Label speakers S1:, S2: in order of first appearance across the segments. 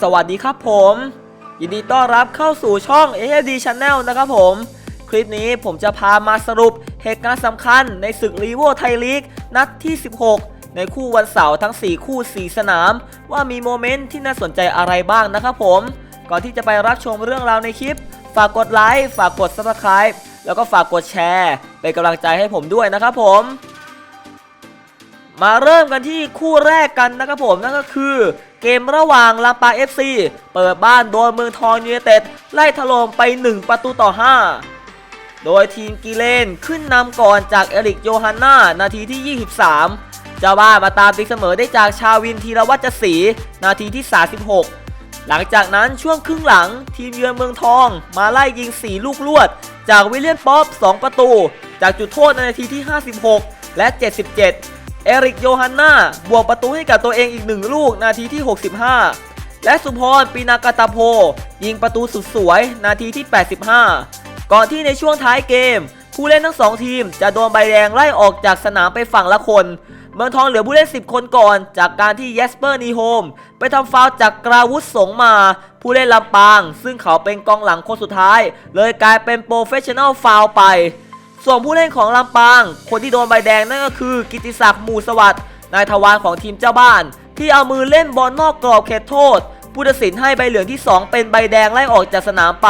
S1: สวัสดีครับผม ยินดีต้อนรับเข้าสู่ช่อง AFD Channel นะครับผม คลิปนี้ผมจะพามาสรุปเหตุการณ์สำคัญในศึกรีโวไทยลีกนัดที่ 16 ในคู่วันเสาร์ทั้ง 4 คู่ 4 สนาม ว่ามีโมเมนต์ที่น่าสนใจอะไรบ้างนะครับผม ก่อนที่จะไปรับชมเรื่องราวในคลิป ฝากกดไลค์ฝากกด Subscribe แล้วก็ฝากกดแชร์เป็นกำลังใจให้ผมด้วยนะครับผมมาเริ่มกันที่คู่แรกกันนะครับผมนั่นก็คือ เกมระหว่างลำปาง FC เปิดบ้านโดนเมืองทองยูไนเต็ดไล่ถล่มไป 1 ประตูต่อ 5 โดยทีมกิเลนขึ้นนำก่อนจากเอริกโยฮันนานาทีที่ 23 เจ้าบ้านมาตามตีเสมอได้จากชาวินธีรวัชศรีนาทีที่ 36 หลังจากนั้นช่วงครึ่งหลังทีมเยือนเมืองทอง มาไล่ยิง 4 ลูกลวด จากวิลเลียนป๊อป 2 ประตู จากจุดโทษในนาทีที่ 56 และ 77 เอริกโยฮันนาบวกประตูให้กับตัวเองอีกหนึ่งลูกนาทีที่ 65 และสุพรปีนากาตาโพ ยิงประตูสุดสวยนาทีที่ 85 ก่อนที่ในช่วงท้ายเกม ผู้เล่นทั้งสองทีมจะโดนใบแดงไล่ออกจากสนามไปฝั่งละคน เมืองทองเหลือผู้เล่น 10 คนก่อน จากการที่เยสเปอร์นีโฮมไปทำฟาวจากกราวุธสงมา ผู้เล่นลำปาง ซึ่งเขาเป็นกองหลังคนสุดท้าย เลยกลายเป็นโปรเฟชชั่นอลฟาวไป ส่วนผู้เล่นของลำปาง คนที่โดนใบแดงนั่นก็คือ กิติศักดิ์มูสวัสด์นายทวารของทีมเจ้าบ้าน ที่เอามือเล่นบอลนอกกรอบเขตโทษผู้ตัดสินให้ใบเหลืองที่ 2 เป็นใบแดงไล่ออกจากสนามไป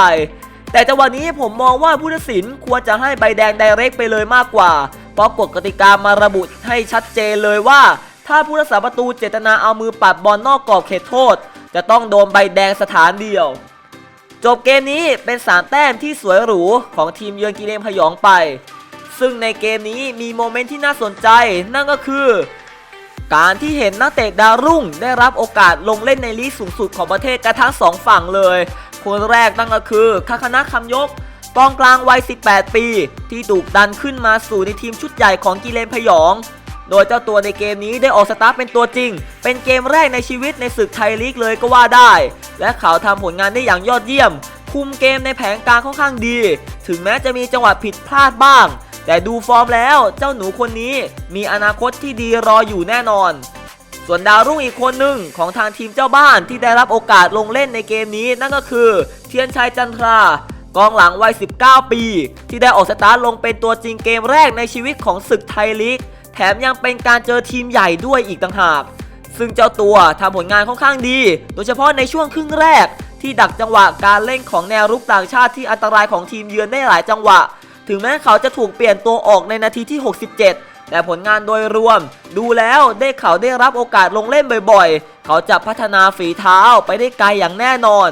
S1: แต่จังหวะนี้ผมมองว่าผู้ตัดสินควรจะให้ใบแดงไดเรกไปเลยมากกว่า เพราะกฎกติกามาระบุให้ชัดเจนเลยว่า ถ้าผู้รักษาประตูเจตนาเอามือปัดบอลนอกกรอบเขตโทษ จะต้องโดนใบแดงสถานเดียว จบเกมนี้เป็น 3 แต้มที่สวยหรูของทีมเยือนกิเลนพยองไป ซึ่งในเกมนี้มีโมเมนต์ที่น่าสนใจนั่นก็คือ การที่เห็นนักเตะดาวรุ่ง ได้รับโอกาสลงเล่นในลีกสูงสุดของประเทศกันทั้งสองฝั่งเลย คนแรกนั่นก็คือคาคณะคำยกกองกลางวัย 18 ปี ที่ถูกดันขึ้นมาสู่ในทีมชุดใหญ่ของกิเลนพยอง โดยเจ้าตัวในเกมนี้ได้ออกสตาร์ทเป็นตัวจริง เป็นเกมแรกในชีวิตในศึกไทยลีกเลยก็ว่าได้ และเขาทำผลงานได้อย่างยอดเยี่ยม คุมเกมในแผนกลารค่อนข้างดี ถึงแม้จะมีจังหวะผิดพลาดบ้าง แต่ดูฟอร์มแล้วเจ้าหนูคนนี้มีอนาคตที่ดีรออยู่แน่นอน ส่วนดาวรุ่งอีกคนหนึ่งของทางทีมเจ้าบ้านที่ได้รับโอกาสลงเล่นในเกมนี้นั่นก็คือ เทียนชัยจันทรากองหลังวัย 19 ปี ที่ได้ออกสตาร์ทลงเป็นตัวจริงเกมแรกในชีวิตของศึกไทยลีก แถมยังเป็นการเจอทีมใหญ่ด้วยอีกต่างหาก ซึ่งเจ้าตัวทำผลงานค่อนข้างดี โดยเฉพาะในช่วงครึ่งแรก ที่ดักจังหวะการเล่นของแนวรุกต่างชาติที่อันตรายของทีมเยือนได้หลายจังหวะ ถึงแม้เขาจะถูกเปลี่ยนตัวออกในนาทีที่ 67 แต่ผลงานโดยรวม ดูแล้วได้เขาได้รับโอกาสลงเล่นบ่อยๆ เขาจะพัฒนาฝีเท้าไปได้ไกลอย่างแน่นอน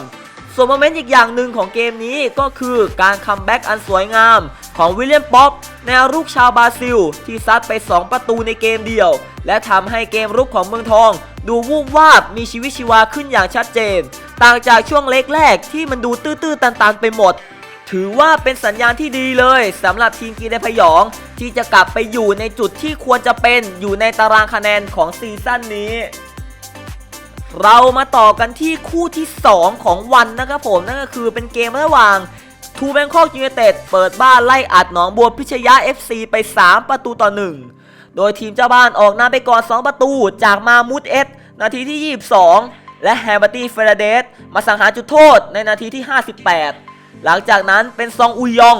S1: ส่วนโมเมนต์อีกอย่างหนึ่งของเกมนี้ก็คือการคัมแบ็กอันสวยงาม ของวิลเลียมป๊อปแนวรุกชาวบราซิล ที่ซัดไป 2 ประตูในเกมเดียว และทำให้เกมรุกของเมืองทอง ดูวูบวาบมีชีวิตชีวาขึ้นอย่างชัดเจน ต่างจากช่วงเล็กแรกที่มันดูตื้อๆตันๆไปหมด ถือว่าเป็นสัญญาณที่ดีเลยสำหรับทีมกีฬาพยอง ที่จะกลับไปอยู่ในจุดที่ควรจะเป็นอยู่ในตารางคะแนนของซีซั่นนี้ เรามาต่อกันที่คู่ที่ 2 ของวันนะครับผมนั่นก็คือเป็นเกมระหว่างทูแบงคอกยูไนเต็ดเปิดบ้านไล่อัดหนองบัวพิชยะ FC ไป 3 ประตูต่อ 1 โดยทีมเจ้าบ้านออกนำไปก่อน 2 ประตูจากมามูดเอสนาทีที่ 22 และแฮมเบอร์ตี้เฟรเดสมาสังหารจุดโทษในนาทีที่ 58 หลังจากนั้นเป็นซองอุยยอง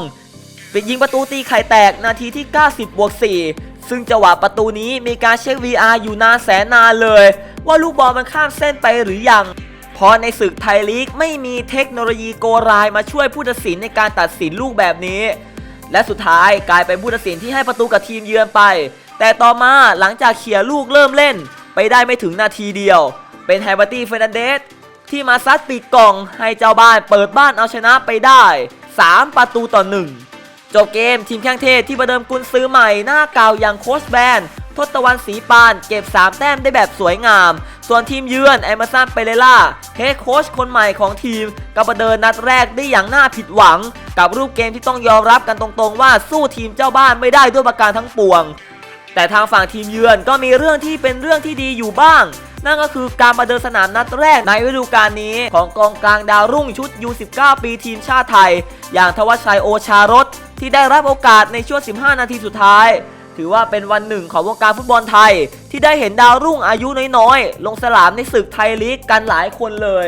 S1: เป็นยิงประตูตีไข่แตกนาทีที่ 90บวก4 ซึ่งจังหวะประตูนี้มีการเช็ค VR อยู่นานแสนนานเลย ว่าลูกบอลมันข้ามเส้นไปหรือยังเพราะในศึกไทยลีกไม่มีเทคโนโลยีโกรายมาช่วยผู้ตัดสินในการตัดสินลูกแบบนี้ และสุดท้ายกลายเป็นผู้ตัดสินที่ให้ประตูกับทีมเยือนไป แต่ต่อมาหลังจากเขี่ยลูกเริ่มเล่น ไปได้ไม่ถึงนาทีเดียว เป็นไฮเบอร์ตี้เฟรนันเดสที่มาซัดปิดกล่องให้เจ้าบ้านเปิดบ้านเอาชนะไปได้ 3 ประตูต่อ 1 จบเกมทีมแข้งเทศที่ประเดิมกุนซื้อใหม่หน้าเก่าอย่างโค้ชแบนทศตวรรณศรีปานเก็บ 3 แต้มได้แบบสวยงาม ส่วนทีมเยือนแอม z ซันเปเรล่าเฮดโค้ชคนใหม่ของทีมก็ประเดินนัดแรกได้อย่างน่าผิดหวัง กับรูปเกมที่ต้องยอมรับกันตรงๆ ว่าสู้ทีมเจ้าบ้านไม่ได้ด้วยประการทั้งปวง แต่ทางฝั่งทีมเยือนก็มีเรื่องที่เป็นเรื่องที่ดีอยู่บ้าง นั่นก็คือการมาเดินสนามนัดแรกในฤดูกาลนี้ของกองกลางดาวรุ่งชุด U19 ปีทีมชาติไทย อย่างทวัชชัยโอชารส ที่ได้รับโอกาสในช่วง 15 นาทีสุดท้าย ถือว่าเป็นวันหนึ่งของวงการฟุตบอลไทย ที่ได้เห็นดาวรุ่งอายุน้อยๆ ลงสนามในศึกไทยลีกกันหลายคนเลย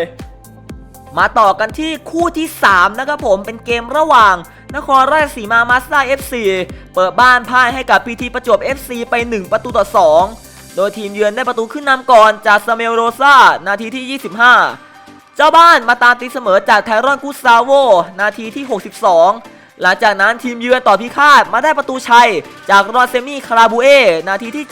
S1: มาต่อกันที่คู่ที่ 3 นะครับผมเป็นเกมระหว่าง นครราชสีมามาสด้า FC เปิดบ้านพ่ายให้กับพีทีประจวบ FC ไป 1 ประตูต่อ 2 โดยทีมเยือนได้ประตูขึ้นนำก่อนจากซาเมลโรซานาทีที่ 25 เจ้าบ้านมาตามตีเสมอจากไทรอนกุซาโวนาทีที่ 62 หลังจากนั้นทีมเยือนต่อพิฆาตมาได้ประตูชัย จากรอนเซมี่คาราบูเอนาทีที่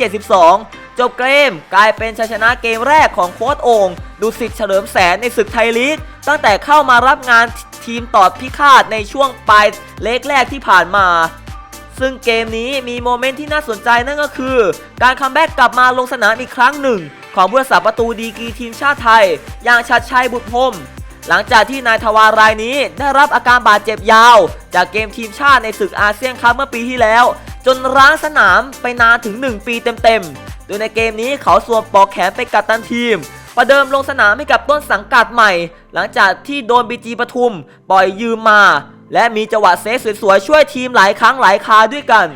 S1: 72 จบเกมกลายเป็นชัยชนะเกมแรกของโค้ชโองดูสิทธิ์เฉลิมแสนในศึกไทยลีก ตั้งแต่เข้ามารับงานทีมต่อพิฆาตในช่วงปลายเล็กแรกที่ผ่านมา ซึ่งเกมนี้มีโมเมนต์ที่น่าสนใจนั่นก็คือ การคัมแบ็กกลับมาลงสนามอีกครั้งหนึ่ง ของผู้รักษาประตูดีกรีทีมชาติไทย อย่างชัดชัยบุตรพรม หลังจากที่นายทวารายนี้ได้รับอาการบาดเจ็บยาว จากเกมทีมชาติในศึกอาเซียนคัพเมื่อปีที่แล้ว จนร้างสนามไปนานถึง 1 ปีเต็มๆ โดยในเกมนี้เขาสวมปอกแขนไปกัดตันทีม ประเดิมลงสนามให้กับต้นสังกัดใหม่ หลังจากที่โดนบีจีปทุม ปล่อยยืมมา และมีจังหวะเซฟสวยๆช่วยทีมหลายครั้งหลายคาด้วยกัน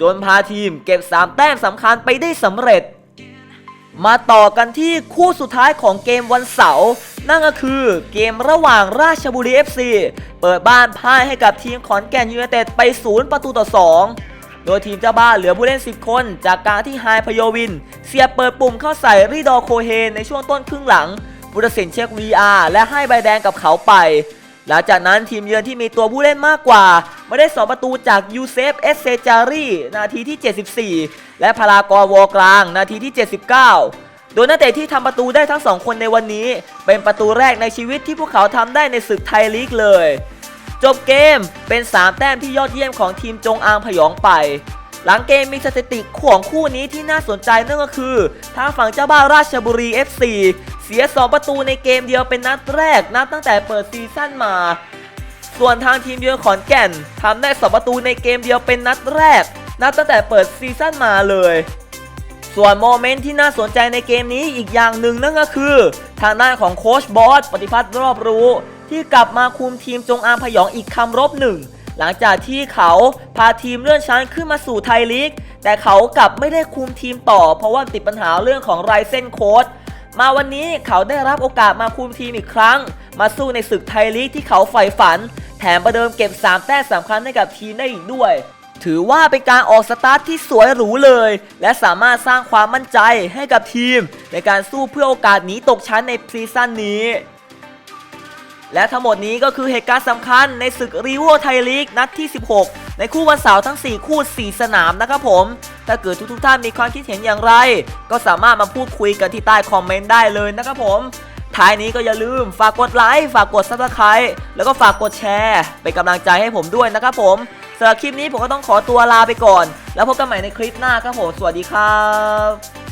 S1: จนพาทีมเก็บ 3 แต้มสำคัญไปได้สำเร็จมาต่อกันที่คู่สุดท้ายของเกมวันเสาร์ นั่นก็คือเกมระหว่างราชบุรี FC เปิดบ้านพ่ายให้กับทีมขอนแก่นยูไนเต็ดไป 0 ประตูต่อ 2 โดยทีมเจ้าบ้านเหลือผู้เล่น 10 คน จากการที่ไฮพโยวิน เสียบเปิดปุ่มเข้าใส่รีดอโคเฮนในช่วงต้นครึ่งหลังบุตรศิลป์เช็ค VR และให้ใบแดงกับเขาไป หลังจากนั้นทีมเยือนที่มีตัวผู้เล่นมากกว่า ไม่ได้สองประตูจากยูเซฟเอสเซจารีนาทีที่ 74 และพารากอวอกลาง นาทีที่ 79 โดยนักเตะที่ทำประตูได้ทั้งสองคนในวันนี้ เป็นประตูแรกในชีวิตที่พวกเขาทำได้ในศึกไทยลีกเลย จบเกมเป็น 3 แต้มที่ยอดเยี่ยมของทีมจงอางพยองไป หลังเกมมีสถิติของคู่นี้ที่น่าสนใจนั่นก็คือทางฝั่งเจ้าบ้านราชบุรี FC เสีย 2 ประตูในเกมเดียวเป็นนัดแรกนับตั้งแต่เปิดซีซั่นมาส่วนทางทีมเยือนขอนแก่นทำได้2ประตูในเกมเดียวเป็นนัดแรก นับตั้งแต่เปิดซีซั่นมาเลย ส่วนโมเมนต์ที่น่าสนใจในเกมนี้อีกอย่างหนึ่งนั่นก็คือ ทางด้านของโค้ชบอสปฏิพัฒน์รอบรู้ ที่กลับมาคุมทีมจงอางพยองอีกคำรบหนึ่ง หลังจากที่เขาพาทีมเลื่อนชั้นขึ้นมาสู่ไทยลีก แต่เขากลับไม่ได้คุมทีมต่อ เพราะว่าติดปัญหาเรื่องของไรเส้นโค้ชมาวันนี้เขาได้รับโอกาสมาคุมทีมอีกครั้ง มาสู้ในศึกไทยลีกที่เขาใฝ่ฝัน แถมประเดิมเก็บ 3 แต้มสำคัญให้กับทีมได้อีกด้วย ถือว่าเป็นการออกสตาร์ทที่สวยหรูเลย และสามารถสร้างความมั่นใจให้กับทีม ในการสู้เพื่อโอกาสหนีตกชั้นในซีซั่นนี้ และทั้งหมดนี้ก็คือเหตุการณ์สำคัญในศึกรีโวไทยลีกนัดที่ 16 ในคู่วันเสาร์ทั้ง 4 คู่ 4 สนามนะครับผม ถ้าเกิดทุกๆท่านมีความคิดเห็นอย่างไร ก็สามารถมาพูดคุยกันที่ใต้คอมเมนต์ได้เลยนะครับผมท้ายนี้ก็อย่าลืมฝากกดไลค์ ฝากกด subscribe แล้วก็ฝากกดแชร์ เป็นกำลังใจให้ผมด้วยนะครับผม สำหรับคลิปนี้ผมก็ต้องขอตัวลาไปก่อน แล้วพบกันใหม่ในคลิปหน้าครับผมสวัสดีครับ